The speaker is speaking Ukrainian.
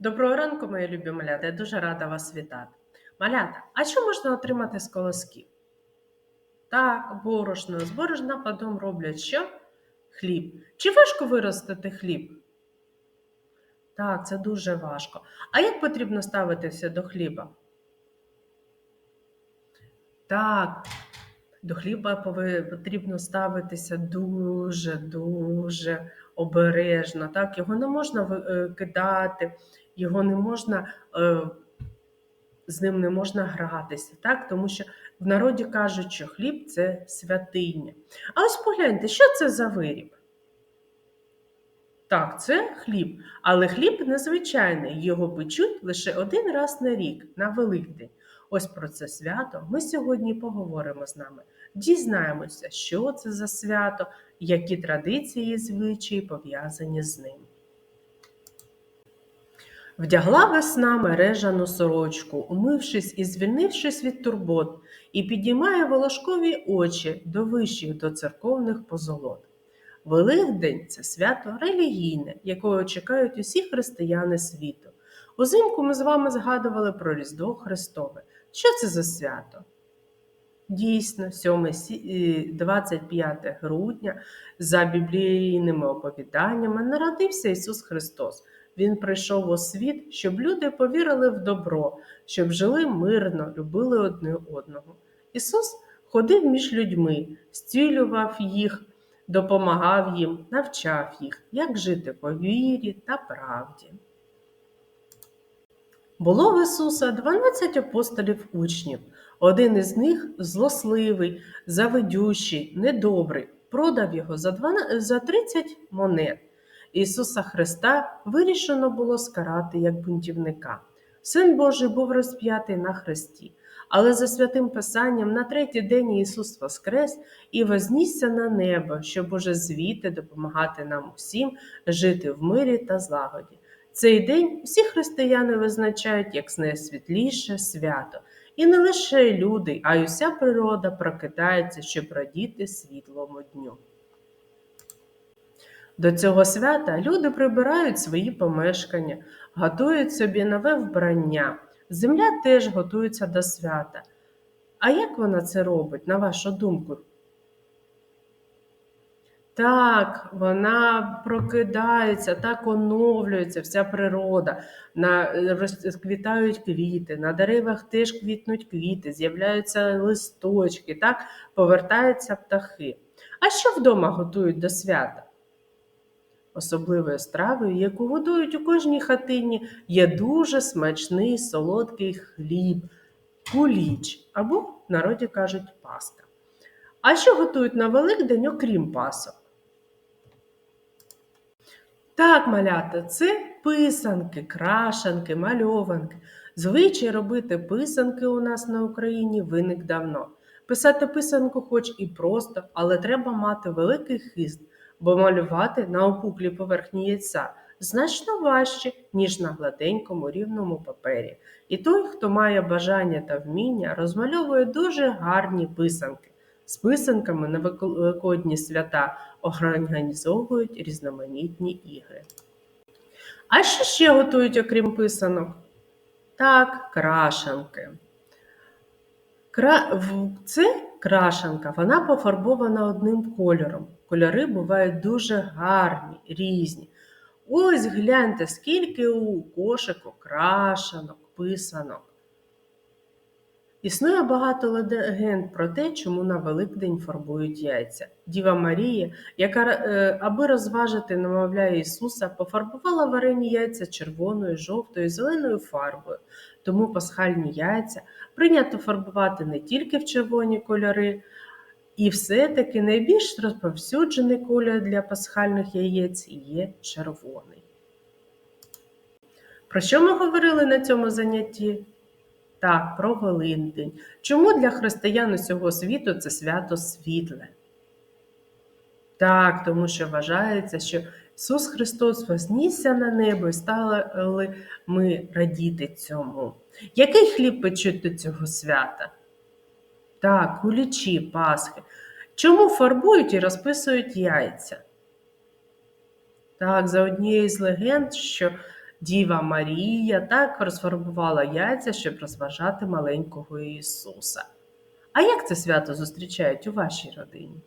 Доброго ранку, мої любі малята. Я дуже рада вас вітати. Малята, а що можна отримати з колосків? Так, борошно. З борошна потім роблять що? Хліб. Чи важко виростити хліб? Так, це дуже важко. А як потрібно ставитися до хліба? Так, до хліба потрібно ставитися дуже-дуже обережно. Так, його не можна е, кидати, його не можна, е, з ним не можна гратися, так? тому що в народі кажуть, що хліб це святиня. А ось погляньте, що це за виріб? Так, це хліб, але хліб незвичайний, його печуть лише один раз на рік, на Великдень. Ось про це свято ми сьогодні поговоримо з нами. Дізнаємося, що це за свято, які традиції і звичаї пов'язані з ним. Вдягла весна мережану сорочку, умившись і звільнившись від турбот, і підіймає волошкові очі до вищих до церковних позолот. Великдень це свято релігійне, якого чекають усі християни світу. Узимку ми з вами згадували про Різдво Христове. Що це за свято? Дійсно, 7 е, 25 грудня за біблійними оповіданнями народився Ісус Христос. Він прийшов у світ, щоб люди повірили в добро, щоб жили мирно, любили одне одного. Ісус ходив між людьми, зцілював їх, допомагав їм, навчав їх, як жити по вірі та правді. Було в Ісуса 12 апостолів учнів. Один із них злосливий, завидющий, недобрий, продав його за 12 за 30 монет. Ісуса Христа вирішено було скарати як бунтівника. Син Божий був розп'ятий на хресті, але за святим Писанням на третій день Ісус воскрес і вознісся на небо, щоб уже звідти допомагати нам усім жити в мирі та злагоді. Цей день всі християни визначають як найсвітліше свято. І не лише люди, а й уся природа прокидається, щоб радіти світлому дню. До цього свята люди прибирають свої помешкання, готують собі нове вбрання. Земля теж готується до свята. А як вона це робить, на вашу думку? Так, вона прокидається, так оновлюється вся природа. На, розквітають квіти, на деревах теж квітнуть квіти, з'являються листочки, так, повертаються птахи. А що вдома готують до свята? Особливою стравою, яку годують у кожній хатині, є дуже смачний солодкий хліб, куліч або в народі кажуть паска. А що готують на Великдень, окрім пасок? Так, малята, це писанки, крашанки, мальованки. Звичай робити писанки у нас на Україні виник давно. Писати писанку хоч і просто, але треба мати великий хист, бо малювати на опуклій поверхні яйця значно важче, ніж на гладенькому рівному папері. І той, хто має бажання та вміння, розмальовує дуже гарні писанки. З писанками на великодні свята організовують різноманітні ігри. А що ще готують, окрім писанок? Так, крашанки. Кра... Це крашанка, вона пофарбована одним кольором. Кольори бувають дуже гарні, різні. Ось гляньте, скільки у кошику крашанок, писанок. Існує багато легенд про те, чому на Великдень фарбують яйця. Діва Марія, яка, е, аби розважити немовля Ісуса, пофарбувала варені яйця червоною, жовтою, зеленою фарбою. Тому пасхальні яйця прийнято фарбувати не тільки в червоні кольори, і все-таки найбільш розповсюджений колір для пасхальних яєць є червоний. Про що ми говорили на цьому занятті? Так, про Великдень. Чому для християн усього світу це свято світле? Так, тому що вважається, що Ісус Христос вознісся на небо і стали ми радіти цьому. Який хліб печуть до цього свята? Так, кулічі, пасхи. Чому фарбують і розписують яйця? Так, за однією з легенд, що Діва Марія так розфарбувала яйця, щоб розважати маленького Ісуса. А як це свято зустрічають у вашій родині?